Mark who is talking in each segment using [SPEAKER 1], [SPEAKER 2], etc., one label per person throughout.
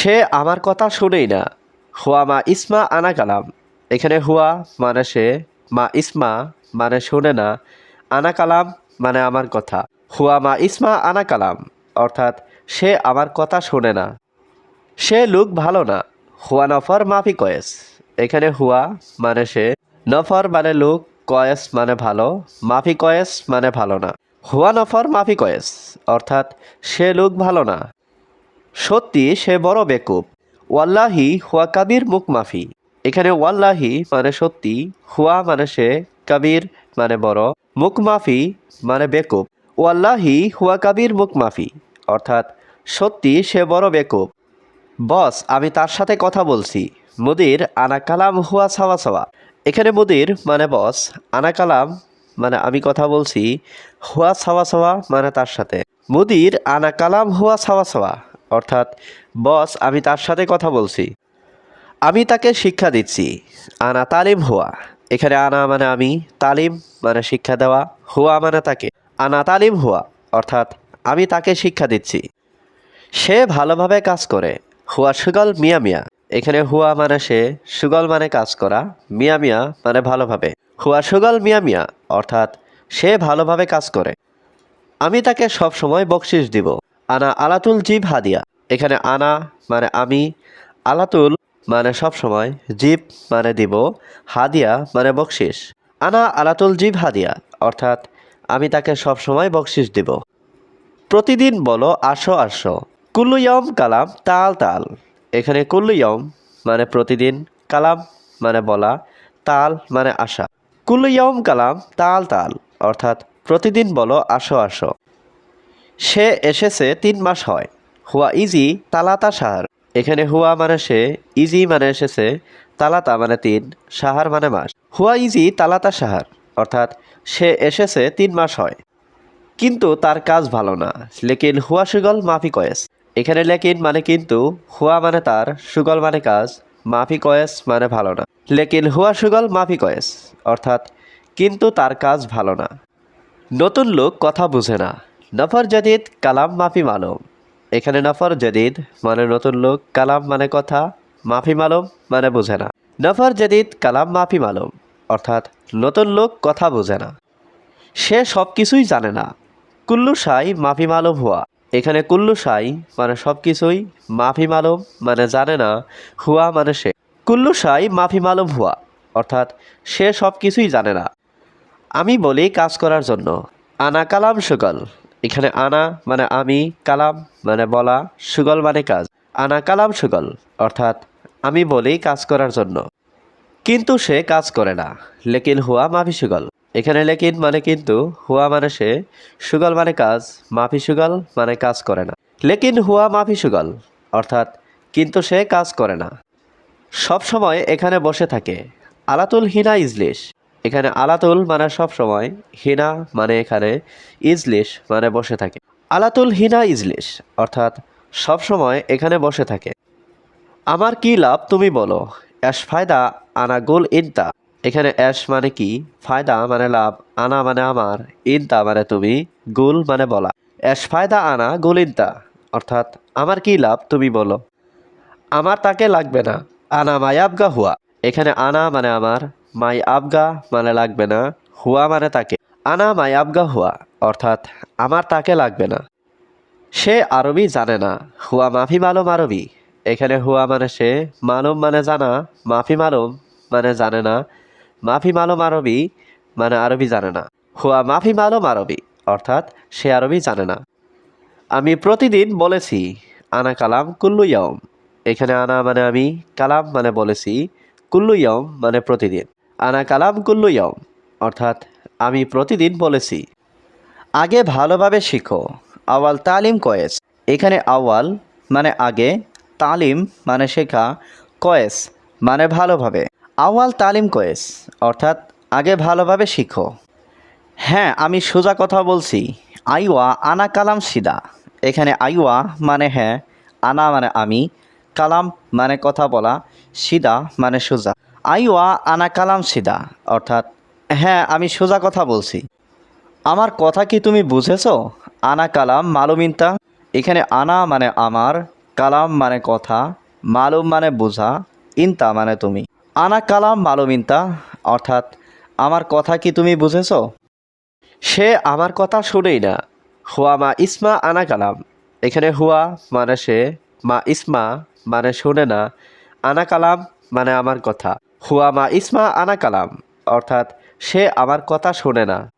[SPEAKER 1] সে আমার কথা শুনেই না। হুয়া মা ইসমা আনা কালাম। এখানে হুয়া মানে সে, মা ইসমা মানে শুনে না। আনা কালাম মানে আমার কথা। হুয়া মা ইসমা আনা কালাম, অর্থাৎ সে আমার কথা শোনে না। সে লোক ভালো না। হুয়া নফর মাফি কয়েস। এখানে হুয়া মানে সে, নফর মানে লোক, কয়েস মানে ভালো, মাফি কয়েস মানে ভালো না। হুয়া নফর মাফি কয়েস, অর্থাৎ সে লোক ভালো না। সত্যি সে বড় বেকুব। ওয়াল্লাহি, হুয়া কাবির মুখ মাফি। এখানে ওয়াল্লাহি মানে সত্যি, হুয়া মানে সে কাবির মানে বড়, মুখ মাফি মানে বেকুব। ওয়াল্লাহি, হুয়া কাবির মুখ মাফি। অর্থাৎ, সত্যি সে বড় বেকুব। বস, আমি তার সাথে কথা বলছি। মুদির, আনা কালাম হুয়া সাওয়া সাওয়া এখানে মুদির মানে বস, আনা কালাম মানে আমি কথা বলছি, হুয়া সাওয়া সাওয়া মানে তার সাথে। মুদির, আনা কালাম হুয়া সাওয়া সাওয়া অর্থাৎ, বস, আমি তার সাথে কথা বলছি। আমি তাকে শিক্ষা দিচ্ছি। আনা তালিম হুয়া। এখানে আনা মানে আমি, তালিম মানে শিক্ষা দেওয়া, হুয়া মানে তাকে। আনা তালিম হুয়া, অর্থাৎ, আমি তাকে শিক্ষা দিচ্ছি। সে ভালোভাবে কাজ করে। হুয়া সুগল মিয়া মিয়া। এখানে হুয়া মানে সে, সুগল মানে কাজ করা, মিয়া মিয়া মানে ভালোভাবে। হুয়া সুগল মিয়া মিয়া, অর্থাৎ, সে ভালোভাবে কাজ করে। আমি তাকে সব সময় বকশিস দিব। আনা আলাতুল জিব হাদিয়া। এখানে আনা মানে আমি, আলাতুল মানে সব সময়, জিব মানে দিব, হাদিয়া মানে বকশিস। আনা আলাতুল জিব হাদিয়া, অর্থাৎ আমি তাকে সব সময় বকশিস দিব। প্রতিদিন বলো, আসো আসো। কুল্লুয়ম কালাম, তাল তাল। এখানে কুল্লুয়ম মানে প্রতিদিন, কালাম মানে বলা, তাল মানে আসা। কুল্লুয়ম কালাম, তাল তাল। অর্থাৎ প্রতিদিন বলো, আসো আসো। সে এসেছে তিন মাস হয়। হুয়া ইজি তালাতা সাহার এখানে হুয়া মানে সে, ইজি মানে এসেছে, তালাতা মানে তিন সাহার মানে মাস। হুয়া ইজি তালাতা সাহার অর্থাৎ সে এসেছে তিন মাস হয়। কিন্তু তার কাজ ভালো না, লেকিন হুয়া সুগল মাফি কয়েস। এখানে লেকিন মানে কিন্তু, হুয়া মানে তার, সুগল মানে কাজ, মাফি কয়েস মানে ভালো না। লেকিন হুয়া সুগল মাফি কয়েস, অর্থাৎ কিন্তু তার কাজ ভালো না। নতুন লোক কথা বুঝে না। নফর জাদিদ কালাম মাফি মালম। এখানে নফর জাদিদ মানে নতুন লোক, কালাম মানে কথা, মাফি মালম মানে বোঝে না। নফর জাদিদ কালাম মাফি মালম, অর্থাৎ নতুন লোক কথা বোঝে না। সে সব কিছুই জানে না। কুল্লু সাই মাফি মালম হুয়া। এখানে কুল্লু সাই মানে সব কিছুই মাফি মালম মানে জানে না, হুয়া মানে সে। কুল্লু সাই মাফি মালম হুয়া, অর্থাৎ সে সব কিছুই জানে না। আমি বলি কাজ করার জন্য। আনা কালাম সুগল। এখানে আনা মানে আমি, কালাম মানে বলা, সুগল মানে কাজ। আনা কালাম সুগল, অর্থাৎ আমি বলি কাজ করার জন্য। কিন্তু সে কাজ করে না, লেকিন হুয়া মাফি সুগল। এখানে লেকিন মানে কিন্তু, হুয়া মানে সে, সুগল মানে কাজ, মাফি সুগল মানে কাজ করে না। লেকিন হুয়া মাফি সুগল, অর্থাৎ কিন্তু সে কাজ করে না। সব সময় এখানে বসে থাকে, আলাতুল হিনা ইজলিশ। এখানে আলাতুল মানে সব সময়, হিনা মানে এখানে ইজলিশ মানে বসে থাকে। আলাতুল হিনা ইজলিশ, অর্থাৎ সব সময় এখানে বসে থাকে। আমার কি লাভ তুমি বলো? অ্যাশ ফায়দা আনা গোল ইনতা। এখানে অ্যাশ মানে কি? ফায়দা মানে লাভ, আনা মানে আমার, ইনতা মানে তুমি, গুল মানে বলা। অ্যাশ ফায়দা আনা গোল ইনতা, অর্থাৎ আমার কি লাভ তুমি বলো? আমার তাকে লাগবে না। আনা মায়াবগা হুয়া। এখানে আনা মানে আমার মাই আবগা মানে লাগবে না, হুয়া মানে তাকে। আনা মাই আবগা হুয়া, অর্থাৎ আমার তাকে লাগবে না। সে আরবি জানে না, হুয়া মাফি মালুম আরবি। এখানে হুয়া মানে সে, মালুম মানে জানা, মাফি মালুম মানে জানে না, মাফি মালুম আরবি মানে আরবি জানে না। হুয়া মাফি মালুম আরবি, অর্থাৎ সে আরবি জানে না। আমি প্রতিদিন বলেছি, আনা কালাম কুল্লু ইয়ম এখানে আনা মানে আমি, কালাম মানে বলেছি, কুল্লু ইয়ম মানে প্রতিদিন। আনা কালাম কুল্লু ইয়ম অর্থাৎ আমি প্রতিদিন বলেছি, আগে ভালোভাবে শিখো। আওয়াল তালিম কয়েস। এখানে আওয়াল মানে আগে, তালিম মানে শেখা, কয়েস মানে ভালোভাবে। আওয়াল তালিম কয়েস, অর্থাৎ আগে ভালোভাবে শিখো। হ্যাঁ আমি সোজা কথা বলছি, আইওয়া আনা কালাম সিদা। এখানে আইওয়া মানে হ্যাঁ আনা মানে আমি, কালাম মানে কথা বলা, সিদা মানে সোজা। আইওয়া আনা কালাম সিদা, অর্থাৎ হ্যাঁ আমি সোজা কথা বলছি। আমার কথা কি তুমি বুঝেছ? আনা কালাম মালুমিনতা এখানে আনা মানে আমার,
[SPEAKER 2] কালাম মানে কথা, মালুম মানে বোঝা, ইনতা মানে তুমি। আনা কালাম মালুমিনতা অর্থাৎ, আমার কথা কি তুমি বুঝেছ?
[SPEAKER 1] সে আমার কথা শোনেই না। হুয়া মা ইসমা আনা কালাম। এখানে হুয়া মানে সে, মা ইসমা মানে শোনে না। আনা কালাম মানে আমার কথা। হুয়া মা ইসমা আনা কালাম। অর্থাৎ, সে আমার কথা শোনে না।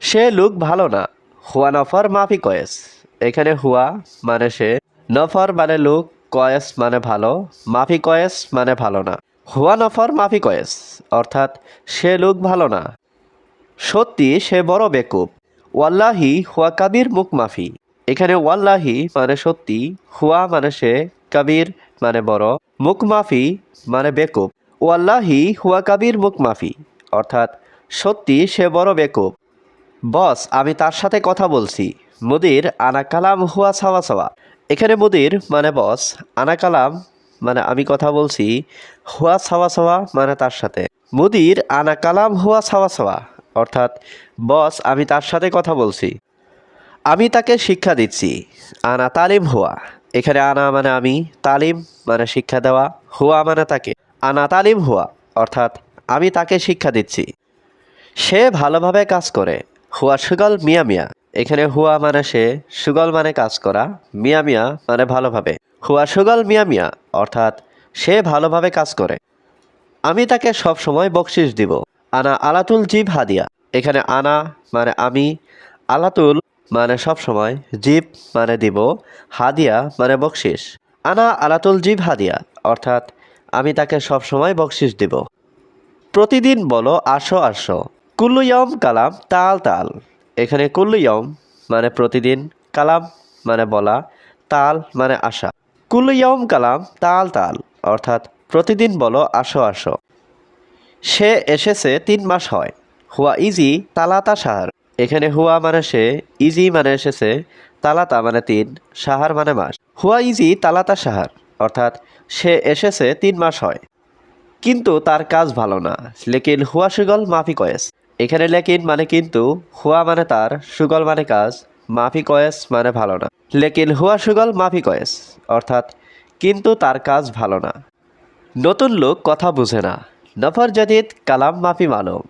[SPEAKER 1] সে লোক ভালো না। হুয়া নফর মাফি কয়েস। এখানে হুয়া মানে সে, নফর মানে লোক, কয়েস মানে ভালো, মাফি কয়েস মানে ভালো না। হুয়া নফর মাফি কয়েস। অর্থাৎ, সে লোক ভালো না। সত্যি, সে বড় বেকুব। ওয়াল্লাহি, হুয়া কাবির মুখ মাফি। এখানে ওয়াল্লাহি মানে সত্যি, হুয়া মানে সে, কাবির মানে বড়, মুখ মাফি মানে বেকুব। ওয়াল্লাহি হুয়া কাবির মুখ মাফি। অর্থাৎ, সত্যি সে বড় বেকুব। বস, আমি তার সাথে কথা বলছি। মুদির আনা কালাম হুয়া সাওয়া সাওয়া। এখানে মুদির মানে বস, আনা কালাম মানে আমি কথা বলছি হুয়া সাওয়া সাওয়া মানে তার সাথে। মুদির আনা কালাম হুয়া সাওয়া সাওয়া। অর্থাৎ, বস, আমি তার সাথে কথা বলছি। আমি তাকে শিক্ষা দিচ্ছি। আনা তালিম হুয়া। এখানে আনা মানে আমি, তালিম মানে শিক্ষা দেওয়া। হুয়া মানে তাকে। আনা তালিম হুয়া, অর্থাৎ আমি তাকে শিক্ষা দিচ্ছি। সে ভালোভাবে কাজ করে। হুয়া সুগল মিয়া মিয়া। এখানে হুয়া মানে সে, সুগল মানে কাজ করা, মিয়া মিয়া মানে ভালোভাবে। হুয়া সুগল মিয়া মিয়া, অর্থাৎ সে ভালোভাবে কাজ করে। আমি তাকে সব সময় বকশিস দিব। আনা আলাতুল জিব হাদিয়া। এখানে আনা মানে আমি, আলাতুল মানে সব সময় জিব মানে দিব, হাদিয়া মানে বকশিস আনা আলাতুল জিব হাদিয়া, অর্থাৎ আমি তাকে সব সময় বকশিস দিব। প্রতিদিন বলো, আসো আসো। কুল্লুয়ম কালাম তাল তাল। এখানে কুল্লুয়ম মানে প্রতিদিন, কালাম মানে বলা, তাল মানে আসা। কুল্লুয়ম কালাম তাল তাল, অর্থাৎ প্রতিদিন বলো, আসো আসো। সে এসেছে তিন মাস হয়। হুয়া ইজি তালাতা সাহার। এখানে হুয়া মানে সে, ইজি মানে এসেছে, তালাতা মানে তিন, সাহার মানে মাস। হুয়া ইজি তালাতা সাহার। অর্থাৎ সে এসেছে তিন মাস হয়। কিন্তু তার কাজ ভালো না। লেকিন হুয়া সুগল মাফি কয়েস। এখানে লেকিন মানে কিন্তু হুয়া মানে তার, সুগল মানে কাজ, মাফি কয়েস মানে ভালো না। লেকিন হুয়া সুগল মাফি কয়েস, অর্থাৎ কিন্তু তার কাজ ভালো না। নতুন লোক কথা বুঝে না। নফর জাদিদ কালাম মাফি মালুম।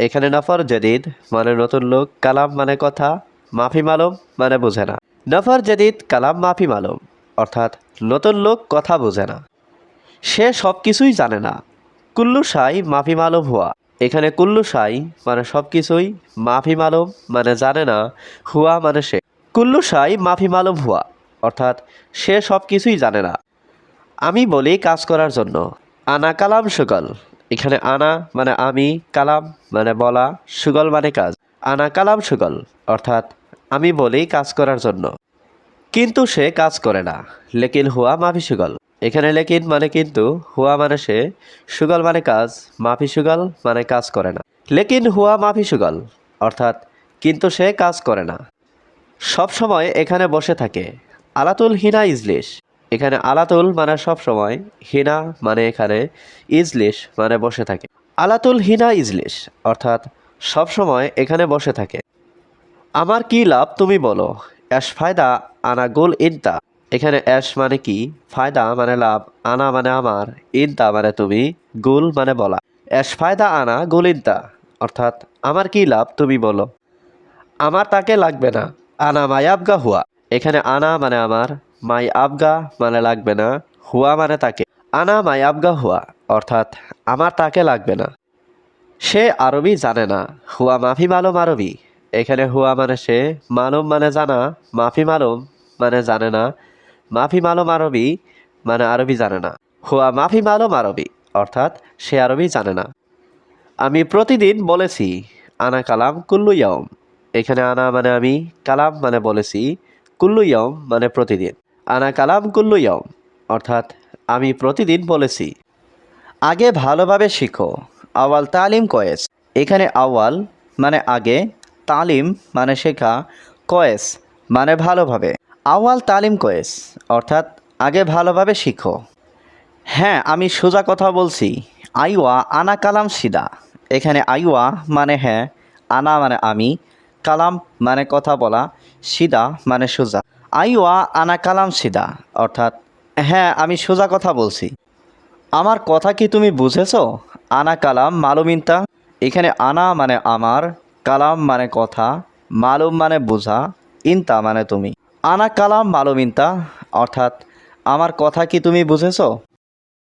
[SPEAKER 1] এখানে নফর জাদিদ মানে নতুন লোক, কালাম মানে কথা, মাফি মালুম মানে বুঝে না। নফর জাদিদ কালাম মাফি মালুম। অর্থাৎ নতুন লোক কথা বোঝে না। সে সব কিছুই জানে না। কুল্লু সাই মাফি মালুম হুয়া। এখানে কুল্লু সাই মানে সব কিছুই মাফি মালুম মানে জানে না, হুয়া মানে সে। কুল্লু সাই মাফি মালুম হুয়া, অর্থাৎ সে সব কিছুই জানে না। আমি বলি কাজ করার জন্য। আনা কালাম সুগল। এখানে আনা মানে আমি, কালাম মানে বলা, সুগল মানে কাজ। আনা কালাম সুগল, অর্থাৎ আমি বলি কাজ করার জন্য। কিন্তু সে কাজ করে না। লেকিন হুয়া মাফি সুগল। এখানে লেকিন মানে কিন্তু হুয়া মানে সে, সুগল মানে কাজ, মাফি সুগল মানে কাজ করে না। লেকিন হুয়া মাফি সুগল, অর্থাৎ কিন্তু সে কাজ করে না। সব সময় এখানে বসে থাকে। আলাতুল হিনা ইজলিশ। এখানে আলাতুল মানে সব সময়, হিনা মানে এখানে ইজলিশ মানে বসে থাকে। আলাতুল হিনা ইজলিশ, অর্থাৎ সব সময় এখানে বসে থাকে। আমার কি লাভ তুমি বলো? অ্যাশ ফায়দা, আনা গোল ইনতা। এখানে অ্যাশ মানে কি? ফায়দা মানে লাভ, আনা মানে আমার, ইনতা মানে তুমি, গুল মানে বলা। অ্যাশ ফায়দা, আনা, গোল ইনতা। অর্থাৎ, আমার কি লাভ তুমি বলো। আমার তাকে লাগবে না, আনা মাই আবগা হুয়া। এখানে আনা মানে আমার, মাই আবগা মানে লাগবে না, হুয়া মানে তাকে। আনা মাই আবগা হুয়া, অর্থাৎ, আমার তাকে লাগবে না। সে আরবি জানে না, হুয়া মাফি মালুম আরবি। এখানে হুয়া মানে সে, মালুম মানে জানা, মাফি মালুম মানে জানে না, মাফি মালুম আরবি মানে আরবি জানে না। হুয়া মাফি মালুম আরবি, অর্থাৎ সে আরবি জানে না। আমি প্রতিদিন বলেছি, আনা কালাম কুল্লু ইয়ম এখানে আনা মানে আমি, কালাম মানে বলেছি, কুল্লু ইয়ম মানে প্রতিদিন। আনা কালাম কুল্লু ইয়ম অর্থাৎ আমি প্রতিদিন বলেছি।
[SPEAKER 2] আগে ভালোভাবে শিখো, আওয়াল তালিম কয়েস। এখানে আওয়াল মানে আগে তালিম মানে শেখা কয়েস মানে ভালোভাবে। আওয়াল তালিম কয়েস, অর্থাৎ আগে ভালোভাবে শিখো। হ্যাঁ আমি সোজা কথা বলছি। আইওয়া আনা কালাম সিদা। এখানে আইওয়া মানে হ্যাঁ আনা মানে আমি, কালাম মানে কথা বলা, সিদা মানে সোজা। আইওয়া আনা কালাম সিদা, অর্থাৎ হ্যাঁ আমি সোজা কথা বলছি। আমার কথা কি তুমি বুঝেছ? আনা কালাম মালুমিনতা এখানে আনা মানে আমার কালাম মানে কথা, মালুম মানে বোঝা, ইন্তা মানে তুমি। আনা কালাম, মালুম, ইন্তা, অর্থাৎ, আমার কথা কি তুমি বুঝেছ?